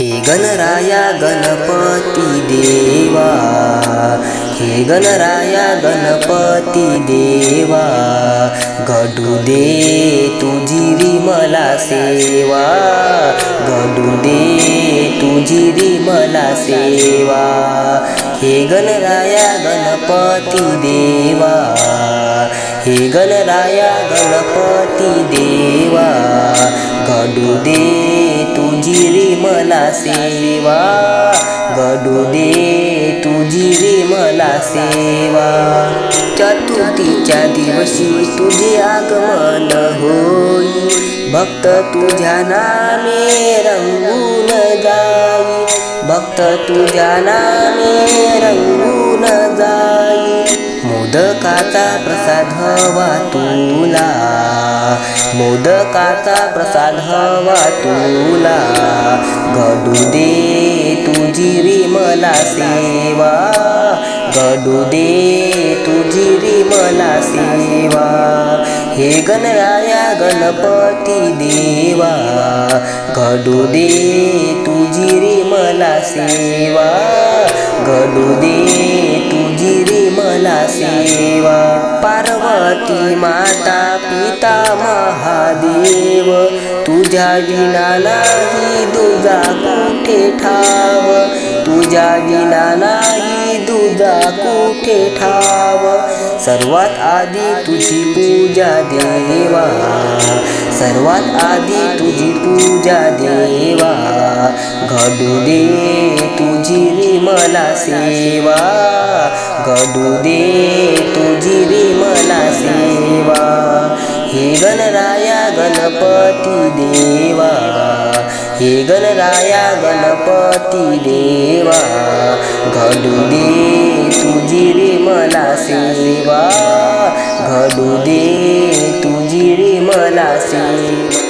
हे गणराया गणपती देवा. हे गणराया गणपती देवा. घडू दे तुझी री मला सेवा. घडू दे तुझी री मला सेवा. हे गणराया गणपती देवा. हे गणराया गणपती देवा. घडू दे तुझी रे मला सेवा. घडू दे तुझी रे मला सेवा. चतुर्थीच्या दिवशी तुझे आगमन होई. भक्त तुझ्या नामे रंगून जाई. भक्त तुझ्या नामे रंगून जाई. मोदकाचा प्रसाद हवा तुला. मोदकाचा प्रसाद हवा तुला. घडू दे तुझी रे मला सेवा. घडू दे तुझी रे मला सेवा. हे गणराया गणपती देवा. घडू दे तुझी रिमला सेवा. घडू दे तुझी रे मला सेवा. पार्वती माता पिता महादेव तुझ्या विना नाही दुजा कुठे ठाव? तुझ्या विना नाही दुजा कुठे ठाव? सर्वात आधी तुझी पूजा देवा सर्वात आधी तुझी पूजा देवा घडू दे तुझी रे मला सेवा. घडू दे तुझी रे मला सेवा. हे गणराया गणपती देवा. हे गणराया गणपती देवा. घडू दे तुझी रे मला सेवा. घडू दे तुझी रे मला सेवा.